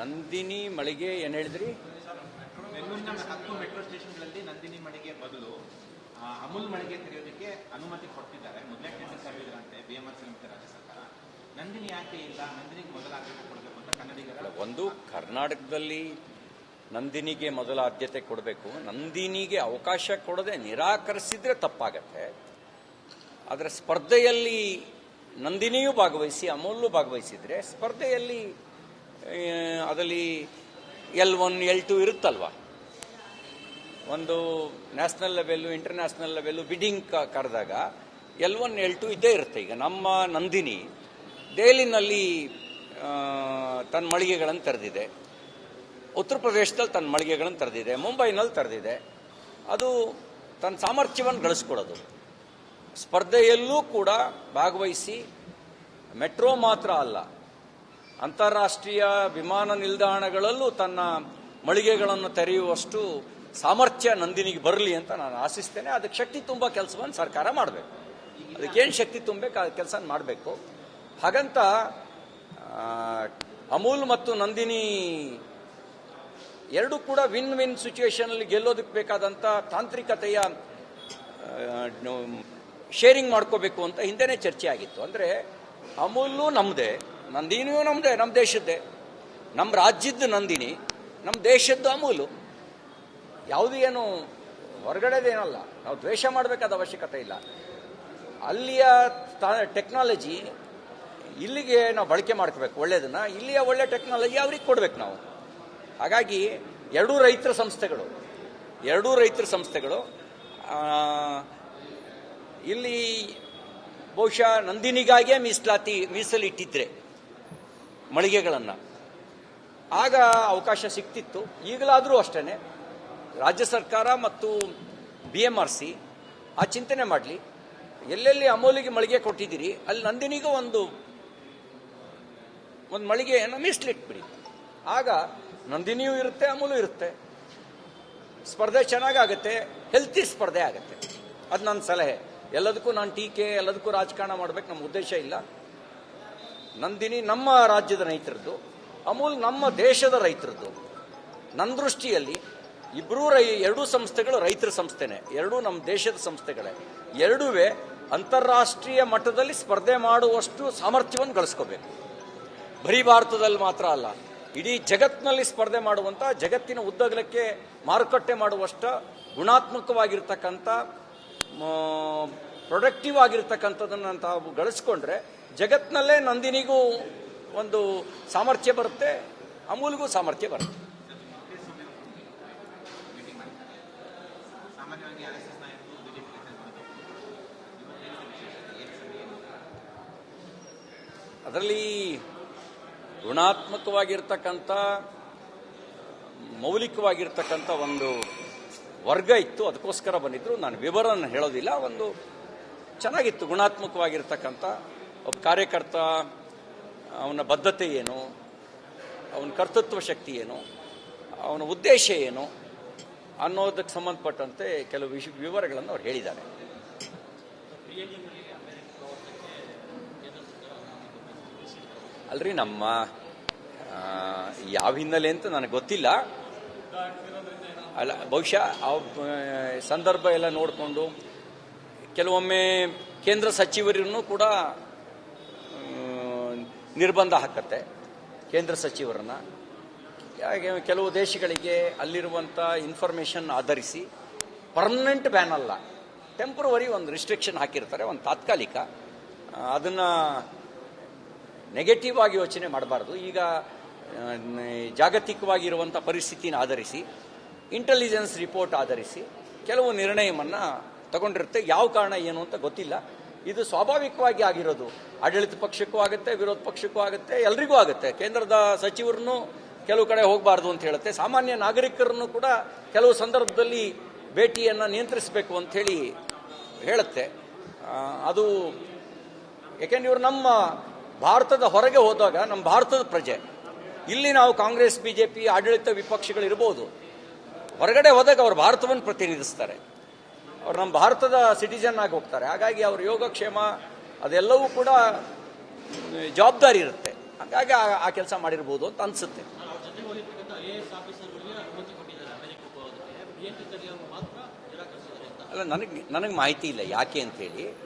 ನಂದಿನಿ ಮಳಿಗೆ ಏನು ಹೇಳಿದ್ರಿ? ಬೆಂಗಳೂರಿನ ಹತ್ತು ಮೆಟ್ರೋ ಸ್ಟೇಷನ್ಗಳಲ್ಲಿ ನಂದಿನಿ ಮಳಿಗೆ ಬದಲು ಅಮೂಲ್ ಮಳಿಗೆ ತೆರೆಯೋದಕ್ಕೆ ಅನುಮತಿ ಕೊಟ್ಟಿದ್ದಾರೆ. ಮೊದಲೇ ಟೆಂಡರ್ ಕರೆದಿದ್ರಂತೆ ಬಿಎಂಆರ್ಸಿ ಮತ್ತು ರಾಜ್ಯ ಸರ್ಕಾರ. ನಂದಿನಿ ಯಾಕೆ ಇಲ್ಲ? ನಂದಿನಿಗೆ ಮೊದಲ ಆದ್ಯತೆ ಕೊಡಬೇಕು ಅಂತ ಕನ್ನಡಿಗರ ಒಂದು ಕರ್ನಾಟಕದಲ್ಲಿ ನಂದಿನಿಗೆ ಮೊದಲ ಆದ್ಯತೆ ಕೊಡಬೇಕು. ನಂದಿನಿಗೆ ಅವಕಾಶ ಕೊಡದೆ ನಿರಾಕರಿಸಿದ್ರೆ ತಪ್ಪಾಗತ್ತೆ. ಆದರೆ ಸ್ಪರ್ಧೆಯಲ್ಲಿ ನಂದಿನಿಯೂ ಭಾಗವಹಿಸಿ ಅಮೂಲ್ಯೂ ಭಾಗವಹಿಸಿದರೆ ಸ್ಪರ್ಧೆಯಲ್ಲಿ ಅದರಲ್ಲಿ ಎಲ್ ಒನ್, ಎಲ್ ಟು ಇರುತ್ತಲ್ವಾ? ಒಂದು national level, international level bidding ಕರೆದಾಗ ಎಲ್ ಒನ್, ಎಲ್ ಟು ಇದ್ದೇ ಇರುತ್ತೆ. ಈಗ ನಮ್ಮ ನಂದಿನಿ ದೆಹಲಿನಲ್ಲಿ ತನ್ನ ಮಳಿಗೆಗಳನ್ನು ತೆರೆದಿದೆ. ಉತ್ತರ ಪ್ರದೇಶದಲ್ಲಿ ತನ್ನ ಮಳಿಗೆಗಳನ್ನು ತೆರೆದಿದೆ. ಮುಂಬೈನಲ್ಲಿ ತೆರೆದಿದೆ. ಅದು ತನ್ನ ಸಾಮರ್ಥ್ಯವನ್ನು ಗಳಿಸ್ಕೊಡೋದು. ಸ್ಪರ್ಧೆಯಲ್ಲೂ ಕೂಡ ಭಾಗವಹಿಸಿ, ಮೆಟ್ರೋ ಮಾತ್ರ ಅಲ್ಲ, ಅಂತಾರಾಷ್ಟ್ರೀಯ ವಿಮಾನ ನಿಲ್ದಾಣಗಳಲ್ಲೂ ತನ್ನ ಮಳಿಗೆಗಳನ್ನು ತೆರೆಯುವಷ್ಟು ಸಾಮರ್ಥ್ಯ ನಂದಿನಿಗೆ ಬರಲಿ ಅಂತ ನಾನು ಆಶಿಸ್ತೇನೆ. ಅದಕ್ಕೆ ಶಕ್ತಿ ತುಂಬ ಕೆಲಸವನ್ನು ಸರ್ಕಾರ ಮಾಡಬೇಕು. ಅದಕ್ಕೇನು ಶಕ್ತಿ ತುಂಬಬೇಕು ಆ ಕೆಲಸ ಮಾಡಬೇಕು. ಹಾಗಂತ ಅಮೂಲ್ ಮತ್ತು ನಂದಿನಿ ಎರಡೂ ಕೂಡ ವಿನ್ ವಿನ್ ಸಿಚುವೇಶನಲ್ಲಿ ಗೆಲ್ಲೋದಕ್ಕೆ ಬೇಕಾದಂಥ ತಾಂತ್ರಿಕತೆಯ ಶೇರಿಂಗ್ ಮಾಡ್ಕೋಬೇಕು ಅಂತ ಹಿಂದೆನೇ ಚರ್ಚೆ ಆಗಿತ್ತು. ಅಂದರೆ ಅಮೂಲು ನಮ್ಮದೇ ನಂದಿನಿಯೂ ನಮ್ಮದೇ ನಮ್ಮ ದೇಶದ್ದೇ. ನಮ್ಮ ರಾಜ್ಯದ್ದು ನಂದಿನಿ ನಮ್ಮ ದೇಶದ್ದು ಅಮೂಲು ಯಾವುದು ಏನು ಹೊರಗಡೆದೇನಲ್ಲ, ನಾವು ದ್ವೇಷ ಮಾಡಬೇಕಾದ ಅವಶ್ಯಕತೆ ಇಲ್ಲ. ಅಲ್ಲಿಯ ಟೆಕ್ನಾಲಜಿ ಇಲ್ಲಿಗೆ ನಾವು ಬಳಕೆ ಮಾಡ್ಕೋಬೇಕು ಒಳ್ಳೆಯದನ್ನು ಇಲ್ಲಿಯ ಒಳ್ಳೆ ಟೆಕ್ನಾಲಜಿ ಅವ್ರಿಗೆ ಕೊಡಬೇಕು ನಾವು. ಹಾಗಾಗಿ ಎರಡೂ ರೈತರ ಸಂಸ್ಥೆಗಳು, ಎರಡೂ ರೈತರ ಸಂಸ್ಥೆಗಳು ಇಲ್ಲಿ ಬಹುಶಃ ನಂದಿನಿಗಾಗಿಯೇ ಮೀಸಲಾತಿ, ಮೀಸಲಿಟ್ಟಿದ್ರೆ ಮಳಿಗೆಗಳನ್ನು. ಆಗ ಅವಕಾಶ ಸಿಕ್ತಿತ್ತು. ಈಗಲಾದರೂ ಅಷ್ಟೇ ರಾಜ್ಯ ಸರ್ಕಾರ ಮತ್ತು ಬಿ ಎಂ ಆರ್ ಸಿ ಆ ಚಿಂತನೆ ಮಾಡಲಿ. ಎಲ್ಲೆಲ್ಲಿ ಅಮೂಲಿಗೆ ಮಳಿಗೆ ಕೊಟ್ಟಿದ್ದೀರಿ, ಅಲ್ಲಿ ನಂದಿನಿಗೂ ಒಂದು ಒಂದು ಮಳಿಗೆಯನ್ನು ಮೀಸಲಿಟ್ಬಿಡಿ. ಆಗ ನಂದಿನಿಯೂ ಇರುತ್ತೆ, ಅಮೂಲು ಇರುತ್ತೆ. ಸ್ಪರ್ಧೆ ಚೆನ್ನಾಗಾಗುತ್ತೆ ಹೆಲ್ತಿ ಸ್ಪರ್ಧೆ ಆಗುತ್ತೆ. ಅದು ನನ್ನ ಸಲಹೆ. ಎಲ್ಲದಕ್ಕೂ ನಾನು ಟೀಕೆ, ಎಲ್ಲದಕ್ಕೂ ರಾಜಕಾರಣ ಮಾಡಬೇಕು ನಮ್ಮ ಉದ್ದೇಶ ಇಲ್ಲ. ನಂದಿನಿ ನಮ್ಮ ರಾಜ್ಯದ ರೈತರದ್ದು, ಅಮೂಲ್ ನಮ್ಮ ದೇಶದ ರೈತರದ್ದು. ನನ್ನ ದೃಷ್ಟಿಯಲ್ಲಿ ಇಬ್ಬರೂ ರೈ, ಎರಡೂ ಸಂಸ್ಥೆಗಳು ರೈತರ ಸಂಸ್ಥೆನೇ. ಎರಡೂ ನಮ್ಮ ದೇಶದ ಸಂಸ್ಥೆಗಳೇ. ಎರಡೂ ಅಂತಾರಾಷ್ಟ್ರೀಯ ಮಟ್ಟದಲ್ಲಿ ಸ್ಪರ್ಧೆ ಮಾಡುವಷ್ಟು ಸಾಮರ್ಥ್ಯವನ್ನು ಗಳಿಸ್ಕೋಬೇಕು. ಬರೀ ಭಾರತದಲ್ಲಿ ಮಾತ್ರ ಅಲ್ಲ, ಇಡೀ ಜಗತ್ತಿನಲ್ಲಿ ಸ್ಪರ್ಧೆ ಮಾಡುವಂಥ ಜಗತ್ತಿನ ಉದ್ದಗಲಕ್ಕೆ ಮಾರುಕಟ್ಟೆ ಮಾಡುವಷ್ಟು ಗುಣಾತ್ಮಕವಾಗಿರ್ತಕ್ಕಂಥ ಪ್ರೊಡಕ್ಟಿವ್ ಆಗಿರ್ತಕ್ಕಂಥದ್ದನ್ನು ತಾವು ಗಳಿಸ್ಕೊಂಡ್ರೆ ಜಗತ್ತಿನಲ್ಲೇ ನಂದಿನಿಗೂ ಒಂದು ಸಾಮರ್ಥ್ಯ ಬರುತ್ತೆ, ಅಮೂಲ್ಗೂ ಸಾಮರ್ಥ್ಯ ಬರುತ್ತೆ. ಅದರಲ್ಲಿ ಋಣಾತ್ಮಕವಾಗಿರ್ತಕ್ಕಂಥ ಮೌಲಿಕವಾಗಿರ್ತಕ್ಕಂಥ ಒಂದು ವರ್ಗ ಇತ್ತು. ಅದಕ್ಕೋಸ್ಕರ ಬಂದಿದ್ರು. ನಾನು ವಿವರನ ಹೇಳೋದಿಲ್ಲ. ಒಂದು ಚೆನ್ನಾಗಿತ್ತು ಗುಣಾತ್ಮಕವಾಗಿರ್ತಕ್ಕಂಥ ಒಬ್ಬ ಕಾರ್ಯಕರ್ತ ಅವನ ಬದ್ಧತೆ ಏನು ಅವನ ಕರ್ತೃತ್ವ ಶಕ್ತಿ ಏನು ಅವನ ಉದ್ದೇಶ ಏನು ಅನ್ನೋದಕ್ಕೆ ಸಂಬಂಧಪಟ್ಟಂತೆ ಕೆಲವು ವಿಷ ವಿವರಗಳನ್ನು ಅವ್ರು ಹೇಳಿದ್ದಾರೆ. ಅಲ್ರಿ ನಮ್ಮ ಯಾವ ಹಿನ್ನೆಲೆ ಅಂತ ನನಗೆ ಗೊತ್ತಿಲ್ಲ. ಅಲ್ಲ ಬಹುಶಃ ಆ, ಸಂದರ್ಭ ಎಲ್ಲ ನೋಡಿಕೊಂಡು ಕೆಲವೊಮ್ಮೆ ಕೇಂದ್ರ ಸಚಿವರನ್ನು ಕೂಡ ನಿರ್ಬಂಧ ಹಾಕತ್ತೆ ಕೇಂದ್ರ ಸಚಿವರನ್ನ. ಕೆಲವು ದೇಶಗಳಿಗೆ ಅಲ್ಲಿರುವಂಥ ಇನ್ಫಾರ್ಮೇಷನ್ ಆಧರಿಸಿ ಪರ್ಮನೆಂಟ್ ಬ್ಯಾನ್ ಅಲ್ಲ ಟೆಂಪ್ರವರಿ ಒಂದು ರಿಸ್ಟ್ರಿಕ್ಷನ್ ಹಾಕಿರ್ತಾರೆ, ಒಂದು ತಾತ್ಕಾಲಿಕ. ಅದನ್ನು ನೆಗೆಟಿವ್ ಆಗಿ ಯೋಚನೆ ಮಾಡಬಾರ್ದು. ಈಗ ಜಾಗತಿಕವಾಗಿರುವಂಥ ಪರಿಸ್ಥಿತಿನ ಆಧರಿಸಿ ಇಂಟೆಲಿಜೆನ್ಸ್ ರಿಪೋರ್ಟ್ ಆಧರಿಸಿ ಕೆಲವು ನಿರ್ಣಯವನ್ನು ತಗೊಂಡಿರುತ್ತೆ. ಯಾವ ಕಾರಣ ಏನು ಅಂತ ಗೊತ್ತಿಲ್ಲ. ಇದು ಸ್ವಾಭಾವಿಕವಾಗಿ ಆಗಿರೋದು. ಆಡಳಿತ ಪಕ್ಷಕ್ಕೂ ಆಗುತ್ತೆ, ವಿರೋಧ ಪಕ್ಷಕ್ಕೂ ಆಗುತ್ತೆ, ಎಲ್ರಿಗೂ ಆಗುತ್ತೆ. ಕೇಂದ್ರದ ಸಚಿವರನ್ನು ಕೆಲವು ಕಡೆ ಹೋಗಬಾರ್ದು ಅಂತ ಹೇಳುತ್ತೆ. ಸಾಮಾನ್ಯ ನಾಗರಿಕರನ್ನು ಕೂಡ ಕೆಲವು ಸಂದರ್ಭದಲ್ಲಿ ಭೇಟಿಯನ್ನು ನಿಯಂತ್ರಿಸಬೇಕು ಅಂಥೇಳಿ ಹೇಳಿ ಹೇಳುತ್ತೆ. ಅದು ಯಾಕೆಂದ್ರೆ ಇವರು ನಮ್ಮ ಭಾರತದ ಹೊರಗೆ ಹೋದಾಗ, ನಮ್ಮ ಭಾರತದ ಪ್ರಜೆ. ಇಲ್ಲಿ ನಾವು ಕಾಂಗ್ರೆಸ್, ಬಿಜೆಪಿ, ಆಡಳಿತ ವಿಪಕ್ಷಗಳು ಇರಬಹುದು ಹೊರಗಡೆ ಹೋದಾಗ ಅವರು ಭಾರತವನ್ನು ಪ್ರತಿನಿಧಿಸ್ತಾರೆ. ಅವ್ರು ನಮ್ಮ ಭಾರತದ ಸಿಟಿಜನ್ ಆಗಿ ಹೋಗ್ತಾರೆ. ಹಾಗಾಗಿ ಅವ್ರ ಯೋಗಕ್ಷೇಮ ಅದೆಲ್ಲವೂ ಕೂಡ ಜವಾಬ್ದಾರಿ ಇರುತ್ತೆ. ಹಾಗಾಗಿ ಆ- ಕೆಲಸ ಮಾಡಿರ್ಬೋದು ಅಂತ ಅನ್ಸುತ್ತೆ. ಅಲ್ಲ ನನಗೆ ನನಗೆ ಮಾಹಿತಿ ಇಲ್ಲ ಯಾಕೆ ಅಂತೇಳಿ.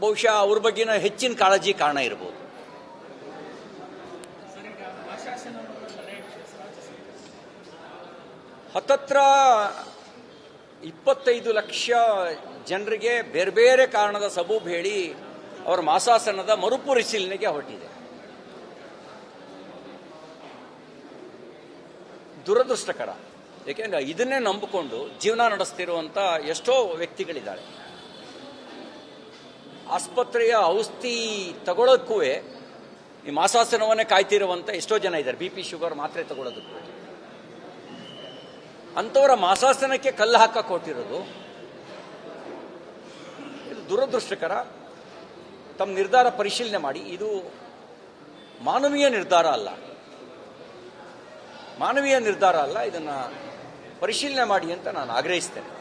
ಬಹುಶಃ ಅವ್ರ ಬಗ್ಗೆನ ಹೆಚ್ಚಿನ ಕಾಳಜಿ ಕಾರಣ ಇರ್ಬೋದು. ಹತ್ತತ್ರ ಇಪ್ಪತ್ತೈದು ಲಕ್ಷ ಜನರಿಗೆ ಬೇರೆ ಬೇರೆ ಕಾರಣದ ಸಬೂಬ್ ಹೇಳಿ ಅವರ ಮಾಸಾಸನದ ಮರುಪರಿಶೀಲನೆಗೆ ಹೊರಟಿದೆ. ದುರದೃಷ್ಟಕರ. ಏಕೆಂದ್ರೆ ಇದನ್ನೇ ನಂಬಿಕೊಂಡು ಜೀವನ ನಡೆಸ್ತಿರುವಂತ ಎಷ್ಟೋ ವ್ಯಕ್ತಿಗಳಿದ್ದಾರೆ. ಆಸ್ಪತ್ರೆಯ ಔಷಧಿ ತಗೊಳ್ಳೋಕ್ಕೂ ಈ ಮಾಸಾಸನವನ್ನೇ ಕಾಯ್ತಿರುವಂತ ಎಷ್ಟೋ ಜನ ಇದ್ದಾರೆ. ಬಿ ಪಿ ಶುಗರ್ ಮಾತ್ರೆ ತಗೊಳ್ಳೋದಕ್ಕೂ ಅಂಥವರ ಮಾಸಾಸನಕ್ಕೆ ಕಲ್ಲು ಹಾಕ ಕೊಟ್ಟಿರೋದು. ಇದು ದುರದೃಷ್ಟಕರ. ತಮ್ಮ ನಿರ್ಧಾರ ಪರಿಶೀಲನೆ ಮಾಡಿ. ಇದು ಮಾನವೀಯ ನಿರ್ಧಾರ ಅಲ್ಲ. ಮಾನವೀಯ ನಿರ್ಧಾರ ಅಲ್ಲ. ಇದನ್ನು ಪರಿಶೀಲನೆ ಮಾಡಿ ಅಂತ ನಾನು ಆಗ್ರಹಿಸ್ತೇನೆ.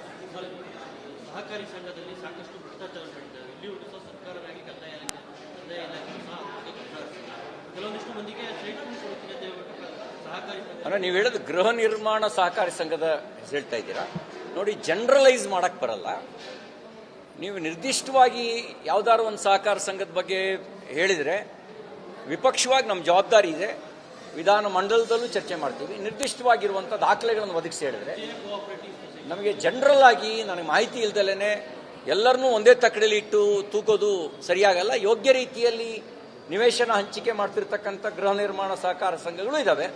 ಕೆಲವೊಂದಿಷ್ಟು ಮಂದಿಗೆ ಅಂದ್ರೆ ನೀವು ಹೇಳೋದು ಗೃಹ ನಿರ್ಮಾಣ ಸಹಕಾರಿ ಸಂಘದ ಹೇಳ್ತಾ ಇದ್ದೀರಾ? ನೋಡಿ ಜನರಲೈಸ್ ಮಾಡಕ್ ಬರಲ್ಲ. ನೀವು ನಿರ್ದಿಷ್ಟವಾಗಿ ಯಾವ್ದಾದ್ರು ಒಂದು ಸಹಕಾರ ಸಂಘದ ಬಗ್ಗೆ ಹೇಳಿದ್ರೆ ವಿಪಕ್ಷವಾಗಿ ನಮ್ಮ ಜವಾಬ್ದಾರಿ ಇದೆ. ವಿಧಾನ ಮಂಡಲದಲ್ಲೂ ಚರ್ಚೆ ಮಾಡ್ತೀವಿ. ನಿರ್ದಿಷ್ಟವಾಗಿರುವಂಥ ದಾಖಲೆಗಳನ್ನು ಒದಗಿಸಿ ಹೇಳಿದ್ರೆ ನಮಗೆ ಜನರಲ್ ಆಗಿ ನನಗೆ ಮಾಹಿತಿ ಇಲ್ದಲೇ ಎಲ್ಲರನ್ನೂ ಒಂದೇ ತಕ್ಕಡಲ್ಲಿ ಇಟ್ಟು ತೂಕೋದು ಸರಿಯಾಗಲ್ಲ. ಯೋಗ್ಯ ರೀತಿಯಲ್ಲಿ ನಿವೇಶನ ಹಂಚಿಕೆ ಮಾಡ್ತಿರ್ತಕ್ಕಂಥ ಗೃಹ ನಿರ್ಮಾಣ ಸಹಕಾರ ಸಂಘಗಳು ಇದ್ದಾವೆ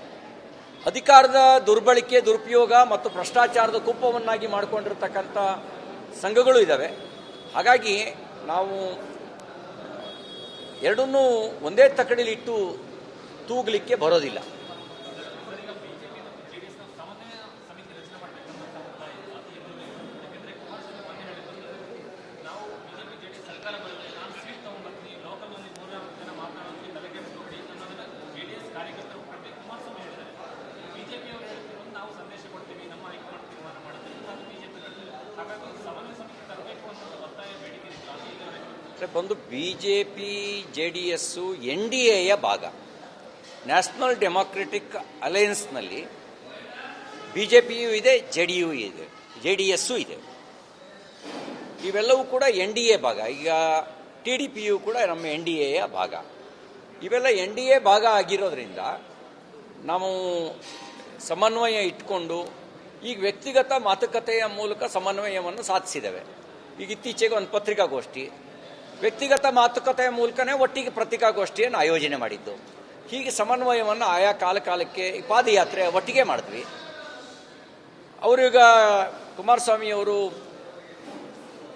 ಅಧಿಕಾರದ ದುರ್ಬಳಕೆ, ದುರುಪಯೋಗ ಮತ್ತು ಭ್ರಷ್ಟಾಚಾರದ ಕುಪ್ಪವನ್ನಾಗಿ ಮಾಡಿಕೊಂಡಿರ್ತಕ್ಕಂಥ ಸಂಘಗಳು ಇದ್ದಾವೆ ಹಾಗಾಗಿ ನಾವು ಎರಡನ್ನೂ ಒಂದೇ ತಕ್ಕಡಿಲಿಟ್ಟು ತೂಗಲಿಕ್ಕೆ ಬರೋದಿಲ್ಲ. ಅಂದ್ರೆ ಬಂದು B J P J D S N D ಎಯ ಭಾಗ. ನ್ಯಾಷನಲ್ ಡೆಮಾಕ್ರೆಟಿಕ್ ಅಲಯನ್ಸ್ನಲ್ಲಿ ಬಿ ಜೆ ಪಿಯೂ ಇದೆ ಜೆ ಡಿ ಯು ಇದೆ ಜೆ ಡಿ ಎಸ್ಸು ಇದೆ. ಇವೆಲ್ಲವೂ ಕೂಡ ಎನ್ ಡಿ ಎ ಭಾಗ. ಈಗ ಟಿ ಡಿ ಪಿಯು ಕೂಡ ನಮ್ಮ ಎನ್ ಡಿ ಎಯ ಭಾಗ. ಇವೆಲ್ಲ ಎನ್ ಡಿ ಎ ಭಾಗ ಆಗಿರೋದ್ರಿಂದ ನಾವು ಸಮನ್ವಯ ಇಟ್ಕೊಂಡು ಈಗ ವ್ಯಕ್ತಿಗತ ಮಾತುಕತೆಯ ಮೂಲಕ ಸಮನ್ವಯವನ್ನು ಸಾಧಿಸಿದ್ದೇವೆ. ಈಗ ಇತ್ತೀಚೆಗೆ ಒಂದು ಪತ್ರಿಕಾಗೋಷ್ಠಿ. ವ್ಯಕ್ತಿಗತ ಮಾತುಕತೆಯ ಮೂಲಕನೇ ಒಟ್ಟಿಗೆ ಪ್ರತಿಕಾಗೋಷ್ಠಿಯನ್ನು ಆಯೋಜನೆ ಮಾಡಿದ್ದು. ಹೀಗೆ ಸಮನ್ವಯವನ್ನು ಆಯಾ ಕಾಲ ಕಾಲಕ್ಕೆ ಪಾದಯಾತ್ರೆ ಒಟ್ಟಿಗೆ ಮಾಡಿದ್ವಿ. ಅವರೀಗ ಕುಮಾರಸ್ವಾಮಿಯವರು,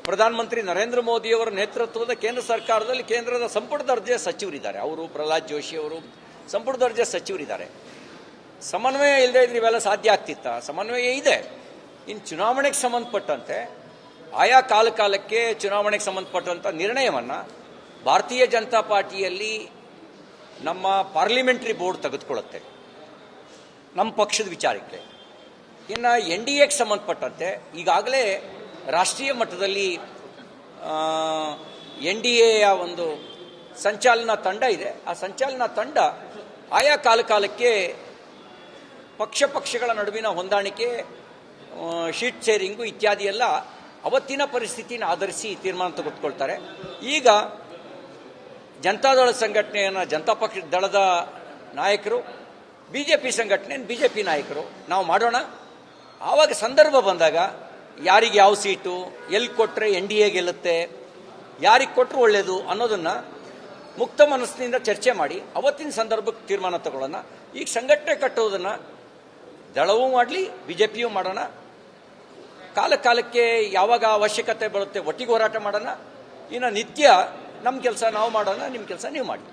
ಪ್ರಧಾನಮಂತ್ರಿ ನರೇಂದ್ರ ಮೋದಿಯವರ ನೇತೃತ್ವದ ಕೇಂದ್ರ ಸರ್ಕಾರದಲ್ಲಿ ಕೇಂದ್ರದ ಸಂಪುಟ ದರ್ಜೆಯ ಸಚಿವರಿದ್ದಾರೆ. ಅವರು ಪ್ರಹ್ಲಾದ್ ಜೋಶಿ ಅವರು ಸಂಪುಟ ದರ್ಜೆ ಸಚಿವರಿದ್ದಾರೆ. ಸಮನ್ವಯ ಇಲ್ಲದೆ ಇದ್ರೆ ಇವೆಲ್ಲ ಸಾಧ್ಯ ಆಗ್ತಿತ್ತ? ಸಮನ್ವಯ ಇದೆ. ಇನ್ನು ಚುನಾವಣೆಗೆ ಸಂಬಂಧಪಟ್ಟಂತೆ ಆಯಾ ಕಾಲ ಕಾಲಕ್ಕೆ ಚುನಾವಣೆಗೆ ಸಂಬಂಧಪಟ್ಟಂಥ ನಿರ್ಣಯವನ್ನು ಭಾರತೀಯ ಜನತಾ ಪಾರ್ಟಿಯಲ್ಲಿ ನಮ್ಮ ಪಾರ್ಲಿಮೆಂಟ್ರಿ ಬೋರ್ಡ್ ತೆಗೆದುಕೊಳ್ಳುತ್ತೆ. ನಮ್ಮ ಪಕ್ಷದ ವಿಚಾರಕ್ಕೆ. ಇನ್ನು ಎನ್ ಡಿ ಎಗೆ ಸಂಬಂಧಪಟ್ಟಂತೆ ಈಗಾಗಲೇ ರಾಷ್ಟ್ರೀಯ ಮಟ್ಟದಲ್ಲಿ ಎನ್ ಡಿ ಎಯ ಒಂದು ಸಂಚಾಲನಾ ತಂಡ ಇದೆ. ಆ ಸಂಚಾಲನಾ ತಂಡ ಆಯಾ ಕಾಲ ಕಾಲಕ್ಕೆ ಪಕ್ಷ ಪಕ್ಷಗಳ ನಡುವಿನ ಹೊಂದಾಣಿಕೆ ಶೀಟ್ ಶೇರಿಂಗು ಇತ್ಯಾದಿ ಎಲ್ಲ ಅವತ್ತಿನ ಪರಿಸ್ಥಿತಿನ ಆಧರಿಸಿ ತೀರ್ಮಾನ ತೆಗೆದುಕೊಳ್ತಾರೆ. ಈಗ ಜನತಾದಳ ಸಂಘಟನೆಯನ್ನು, ಜನತಾ ಪಕ್ಷ ದಳದ ನಾಯಕರು ಬಿ ಜೆ ಪಿ ಸಂಘಟನೆ ಬಿ ಜೆ ಪಿ ನಾಯಕರು, ನಾವು ಮಾಡೋಣ. ಆವಾಗ ಸಂದರ್ಭ ಬಂದಾಗ ಯಾರಿಗೆ ಯಾವ ಸೀಟು, ಎಲ್ಲಿ ಕೊಟ್ಟರೆ ಎನ್ ಡಿ ಎ ಗೆಲ್ಲುತ್ತೆ, ಯಾರಿಗೆ ಕೊಟ್ಟರು ಒಳ್ಳೆಯದು ಅನ್ನೋದನ್ನು ಮುಕ್ತ ಮನಸ್ಸಿನಿಂದ ಚರ್ಚೆ ಮಾಡಿ ಅವತ್ತಿನ ಸಂದರ್ಭಕ್ಕೆ ತೀರ್ಮಾನ ತಗೊಳ್ಳೋಣ. ಈಗ ಸಂಘಟನೆ ಕಟ್ಟುವುದನ್ನು ದಳವೂ ಮಾಡಲಿ ಬಿ ಜೆ ಪಿಯೂ ಮಾಡೋಣ. ಕಾಲ ಕಾಲಕ್ಕೆ ಯಾವಾಗ ಅವಶ್ಯಕತೆ ಬರುತ್ತೆ ಒಟ್ಟಿಗೆ ಹೋರಾಟ ಮಾಡೋಣ. ಇನ್ನು ನಿತ್ಯ ನಮ್ಮ ಕೆಲಸ ನಾವು ಮಾಡೋಣ ನಿಮ್ಮ ಕೆಲಸ ನೀವು ಮಾಡಿ.